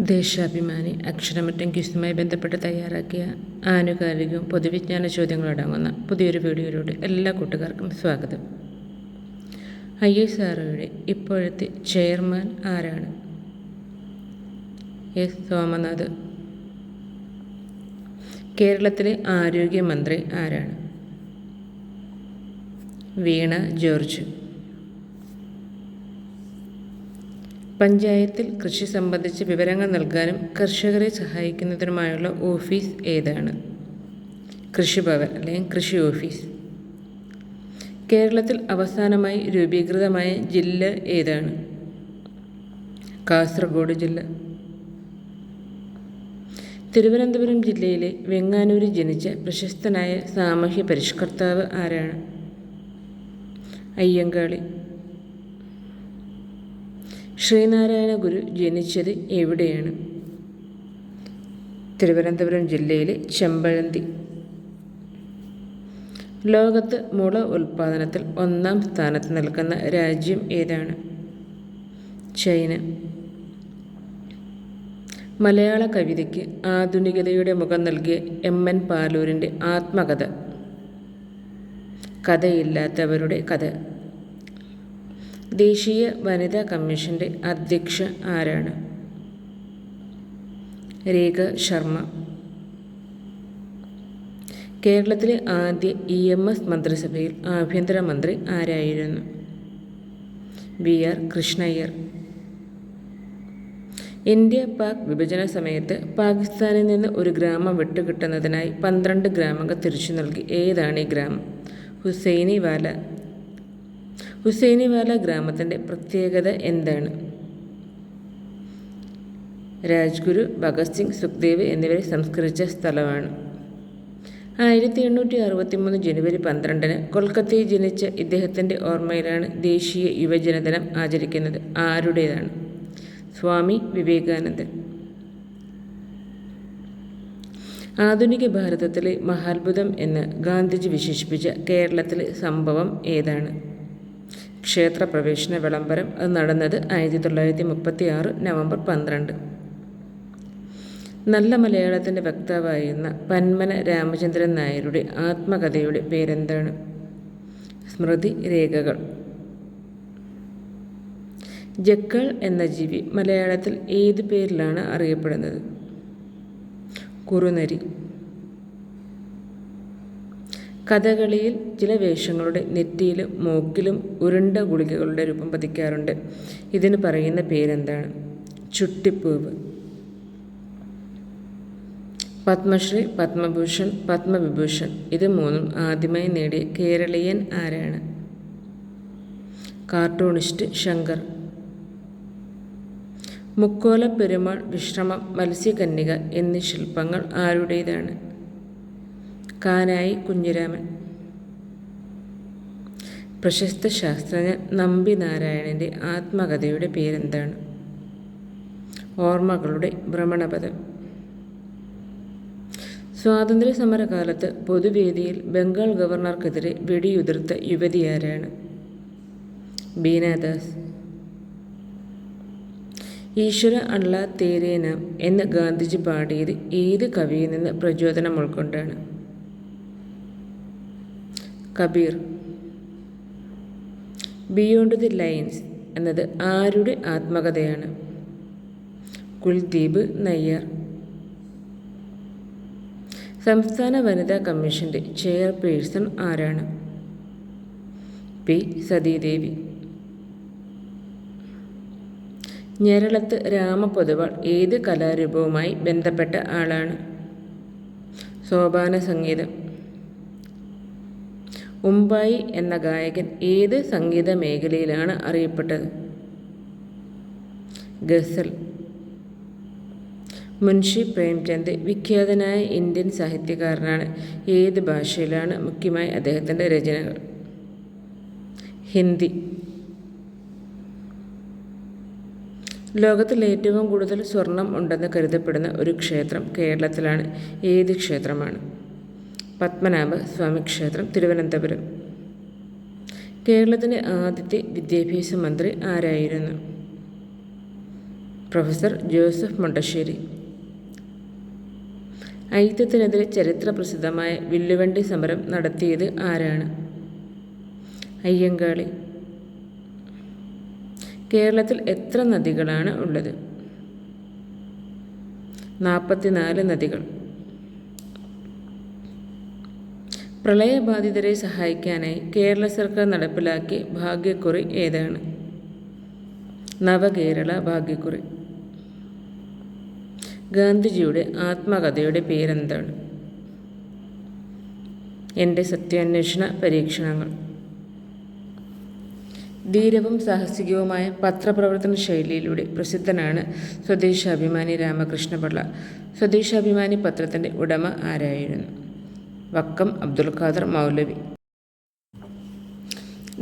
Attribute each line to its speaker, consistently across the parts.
Speaker 1: ദേശാഭിമാനി അക്ഷരമറ്റം ക്വിസുമായി ബന്ധപ്പെട്ട് തയ്യാറാക്കിയ ആനുകാലികവും പൊതുവിജ്ഞാന ചോദ്യങ്ങളടങ്ങുന്ന പുതിയൊരു വീഡിയോയിലൂടെ എല്ലാ കൂട്ടുകാർക്കും സ്വാഗതം. ഐ എസ് ആർഒയുടെ ഇപ്പോഴത്തെ ചെയർമാൻ ആരാണ്? എസ്. സോമനാഥ്. കേരളത്തിലെ ആരോഗ്യമന്ത്രി ആരാണ്? വീണ ജോർജ്. പഞ്ചായത്തിൽ കൃഷി സംബന്ധിച്ച് വിവരങ്ങൾ നൽകാനും കർഷകരെ സഹായിക്കുന്നതിനുമായുള്ള ഓഫീസ് ഏതാണ്? കൃഷിഭവൻ അല്ലെങ്കിൽ കൃഷി ഓഫീസ്. കേരളത്തിൽ അവസാനമായി രൂപീകൃതമായ ജില്ല ഏതാണ്? കാസർഗോഡ് ജില്ല. തിരുവനന്തപുരം ജില്ലയിലെ വെങ്ങാനൂരിൽ ജനിച്ച പ്രശസ്തനായ സാമൂഹ്യ പരിഷ്കർത്താവ് ആരാണ്? അയ്യങ്കാളി. ശ്രീനാരായണ ഗുരു ജനിച്ചത് എവിടെയാണ്? തിരുവനന്തപുരം ജില്ലയിലെ ചെമ്പഴന്തി. ലോകത്ത് മുള ഉൽപ്പാദനത്തിൽ ഒന്നാം സ്ഥാനത്ത് നിൽക്കുന്ന രാജ്യം ഏതാണ്? ചൈന. മലയാള കവിതയ്ക്ക് ആധുനികതയുടെ മുഖം നൽകിയ എം എൻ പാലൂരിന്റെ ആത്മകഥ. കഥയില്ലാത്തവരുടെ കഥ. ദേശീയ വനിതാ കമ്മീഷന്റെ അധ്യക്ഷ ആരാണ്? രേഖ ശർമ്മ. കേരളത്തിലെ ആദ്യ ഇ എം എസ് മന്ത്രിസഭയിൽ ആഭ്യന്തരമന്ത്രി ആരായിരുന്നു? V R Krishna Iyer. India Pak വിഭജന സമയത്ത് പാകിസ്ഥാനിൽ നിന്ന് ഒരു ഗ്രാമം വിട്ടുകിട്ടുന്നതിനായി പന്ത്രണ്ട് ഗ്രാമങ്ങൾ തിരിച്ചു നൽകി. ഏതാണ് ഈ ഗ്രാമം? ഹുസൈനി വാല ഹുസൈനിവാല ഗ്രാമത്തിന്റെ പ്രത്യേകത എന്താണ്? രാജ്ഗുരു ഭഗത് സിംഗ് സുഖ്ദേവ് എന്നിവരെ സംസ്കരിച്ച സ്ഥലമാണ്. ആയിരത്തി എണ്ണൂറ്റി അറുപത്തി മൂന്ന് ജനുവരി പന്ത്രണ്ടിന് കൊൽക്കത്തയിൽ ജനിച്ച ഇദ്ദേഹത്തിന്റെ ഓർമ്മയിലാണ് ദേശീയ യുവജനദിനം ആചരിക്കുന്നത്. ആരുടേതാണ്? സ്വാമി വിവേകാനന്ദൻ. ആധുനിക ഭാരതത്തിലെ മഹാത്ഭുതം എന്ന് ഗാന്ധിജി വിശേഷിപ്പിച്ച കേരളത്തിലെ സംഭവം ഏതാണ്? ക്ഷേത്രപ്രവേശന വിളംബരം അത് നടന്നത് ആയിരത്തി തൊള്ളായിരത്തി മുപ്പത്തി ആറ് നവംബർ പന്ത്രണ്ട്. നല്ല മലയാളത്തിന്റെ വക്താവായിരുന്ന പന്മന രാമചന്ദ്രൻ നായരുടെ ആത്മകഥയുടെ പേരെന്താണ്? സ്മൃതി രേഖകൾ. ജക്കൾ എന്ന ജീവി മലയാളത്തിൽ ഏത് പേരിലാണ് അറിയപ്പെടുന്നത്? കുറുനരി. കഥകളിയിൽ ചില വേഷങ്ങളുടെ നെറ്റിയിലും മൂക്കിലും ഉരുണ്ട ഗുളികകളുടെ രൂപം പതിക്കാറുണ്ട്. ഇതിന് പറയുന്ന പേരെന്താണ്? ചുട്ടിപ്പൂവ്. പത്മശ്രീ പത്മഭൂഷൺ പത്മവിഭൂഷൺ. ഇത് മൂന്നും ആദ്യമായി നേടിയ കേരളീയൻ ആരാണ്? കാർട്ടൂണിസ്റ്റ് ശങ്കർ. മുക്കോല പെരുമാൾ വിശ്രമം മത്സ്യകന്യക എന്നീ ശില്പങ്ങൾ ആരുടേതാണ്? കാനായി കുഞ്ഞിരാമൻ. പ്രശസ്ത ശാസ്ത്രജ്ഞൻ നമ്പി നാരായണന്റെ ആത്മകഥയുടെ പേരെന്താണ്? ഓർമ്മകളുടെ ഭ്രമണപഥം. സ്വാതന്ത്ര്യ സമരകാലത്ത് പൊതുവേദിയിൽ ബംഗാൾ ഗവർണർക്കെതിരെ വെടിയുതിർത്ത യുവതിയാരാണ് ബീനാദാസ്. ഈശ്വര അള്ള തേരേനാം എന്ന് ഗാന്ധിജി പാടിയത് ഏത് കവിയിൽ നിന്ന് പ്രചോദനം ഉൾക്കൊണ്ടാണ്? കബീർ. ബിയോണ്ട് ദി ലൈൻസ് എന്നത് ആരുടെ ആത്മകഥയാണ്? കുൽദീപ് നയ്യർ. സംസ്ഥാന വനിതാ കമ്മീഷന്റെ ചെയർപേഴ്സൺ ആരാണ്? പി. സതീദേവി. ഞരളത്ത് രാമപൊതുവാൾ ഏത് കലാരൂപവുമായി ബന്ധപ്പെട്ട ആളാണ്? സോപാന സംഗീതം ഉമ്പായി എന്ന ഗായകൻ ഏത് സംഗീത മേഖലയിലാണ് അറിയപ്പെട്ടത്? ഗസൽ. മുൻഷി പ്രേംചന്ദ് വിഖ്യാതനായ ഇന്ത്യൻ സാഹിത്യകാരനാണ്. ഏത് ഭാഷയിലാണ് മുഖ്യമായി അദ്ദേഹത്തിന്റെ രചനകൾ? ഹിന്ദി. ലോകത്തിൽ ഏറ്റവും കൂടുതൽ സ്വർണം ഉണ്ടെന്ന് കരുതപ്പെടുന്ന ഒരു ക്ഷേത്രം കേരളത്തിലാണ്. ഏത് ക്ഷേത്രമാണ്? പത്മനാഭ സ്വാമി ക്ഷേത്രം തിരുവനന്തപുരം. കേരളത്തിന്റെ ആദ്യത്തെ വിദ്യാഭ്യാസ മന്ത്രി ആരായിരുന്നു? Professor Joseph Mundassery. ഐക്യത്തിനെതിരെ ചരിത്ര പ്രസിദ്ധമായ വില്ലുവണ്ടി സമരം നടത്തിയത് ആരാണ്? അയ്യങ്കാളി. കേരളത്തിൽ എത്ര നദികളാണ് ഉള്ളത്? നാൽപ്പത്തിനാല് നദികൾ. പ്രളയബാധിതരെ സഹായിക്കാനായി കേരള സർക്കാർ നടപ്പിലാക്കിയ ഭാഗ്യക്കുറി ഏതാണ്? നവകേരള ഭാഗ്യക്കുറി. ഗാന്ധിജിയുടെ ആത്മകഥയുടെ പേരെന്താണ്? എന്റെ സത്യാന്വേഷണ പരീക്ഷണങ്ങൾ. ധീരവും സാഹസികവുമായ പത്രപ്രവർത്തന ശൈലിയിലൂടെ പ്രസിദ്ധനാണ് സ്വദേശാഭിമാനി രാമകൃഷ്ണപിള്ള. സ്വദേശാഭിമാനി പത്രത്തിന്റെ ഉടമ ആരായിരുന്നു? വക്കം അബ്ദുൽ ഖാദർ മൗലവി.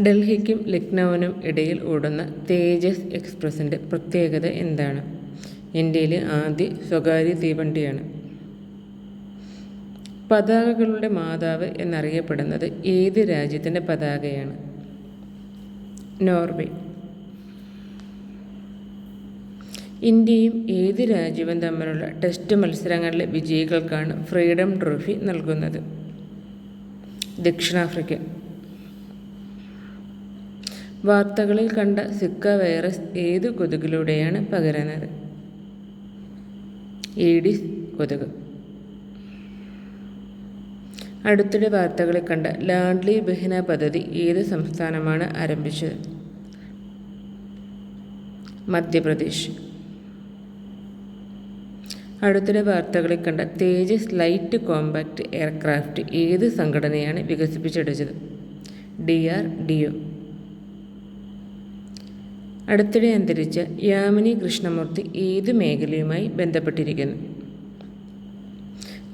Speaker 1: ഡൽഹിക്കും ലക്നൌവിനും ഇടയിൽ ഓടുന്ന തേജസ് എക്സ്പ്രസിന്റെ പ്രത്യേകത എന്താണ്? ഇന്ത്യയിലെ ആദ്യ സ്വകാര്യ തീവണ്ടിയാണ്. പതാകകളുടെ മാതാവ് എന്നറിയപ്പെടുന്നത് ഏത് രാജ്യത്തിന്റെ പതാകയാണ്? നോർവേ. ഇന്ത്യയും ഏത് രാജ്യവും തമ്മിലുള്ള ടെസ്റ്റ് മത്സരങ്ങളിലെ വിജയികൾക്കാണ് ഫ്രീഡം ട്രോഫി നൽകുന്നത്. ദക്ഷിണാഫ്രിക്ക. വാർത്തകളിൽ കണ്ട സിക്ക വൈറസ് ഏത് കൊതുകിലൂടെയാണ് പകരുന്നത്? ഏഡിസ് കൊതുക്. അടുത്തിടെ വാർത്തകളിൽ കണ്ട ലാഡ്ലി ബഹിന പദ്ധതി ഏത് സംസ്ഥാനമാണ് ആരംഭിച്ചത്? മധ്യപ്രദേശ്. അടുത്തിടെ വാർത്തകളിൽ കണ്ട തേജസ് ലൈറ്റ് കോമ്പാക്റ്റ് എയർക്രാഫ്റ്റ് ഏത് സംഘടനയാണ് വികസിപ്പിച്ചെടുത്തത്? D R D O. അടുത്തിടെ അന്തരിച്ച യാമിനി കൃഷ്ണമൂർത്തി ഏത് മേഖലയുമായി ബന്ധപ്പെട്ടിരിക്കുന്നു?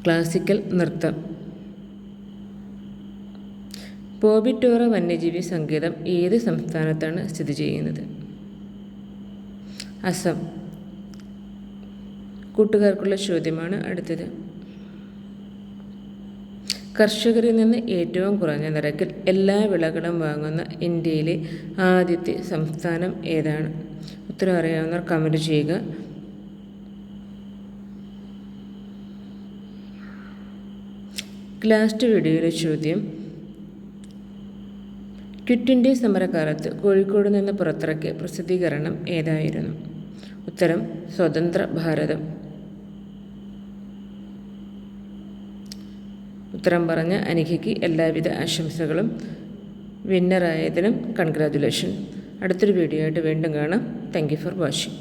Speaker 1: ക്ലാസിക്കൽ നൃത്തം. പോബിറ്റോറ വന്യജീവി സങ്കേതം ഏത് സംസ്ഥാനത്താണ് സ്ഥിതി ചെയ്യുന്നത്? അസം. കൂട്ടുകാർക്കുള്ള ചോദ്യമാണ് അടുത്തത്. കർഷകരിൽ നിന്ന് ഏറ്റവും കുറഞ്ഞ നിരക്കിൽ എല്ലാ വിളകളും വാങ്ങുന്ന ഇന്ത്യയിലെ ആദ്യത്തെ സംസ്ഥാനം ഏതാണ്? ഉത്തരം അറിയാവുന്നവർ കമന്റ് ചെയ്യുക. ലാസ്റ്റ് വീഡിയോയിലെ ചോദ്യം. ക്വിറ്റ് ഇന്ത്യ സമരകാലത്ത് കോഴിക്കോട് നിന്ന് പുറത്തിറക്കിയ പ്രസിദ്ധീകരണം ഏതായിരുന്നു? ഉത്തരം സ്വതന്ത്ര ഭാരതം. ഉത്തരം പറഞ്ഞ അനിഖയ്ക്ക് എല്ലാവിധ ആശംസകളും വിന്നറായതിനും കൺഗ്രാജുലേഷൻ. അടുത്തൊരു വീഡിയോ ആയിട്ട് വീണ്ടും കാണാം. Thank you for watching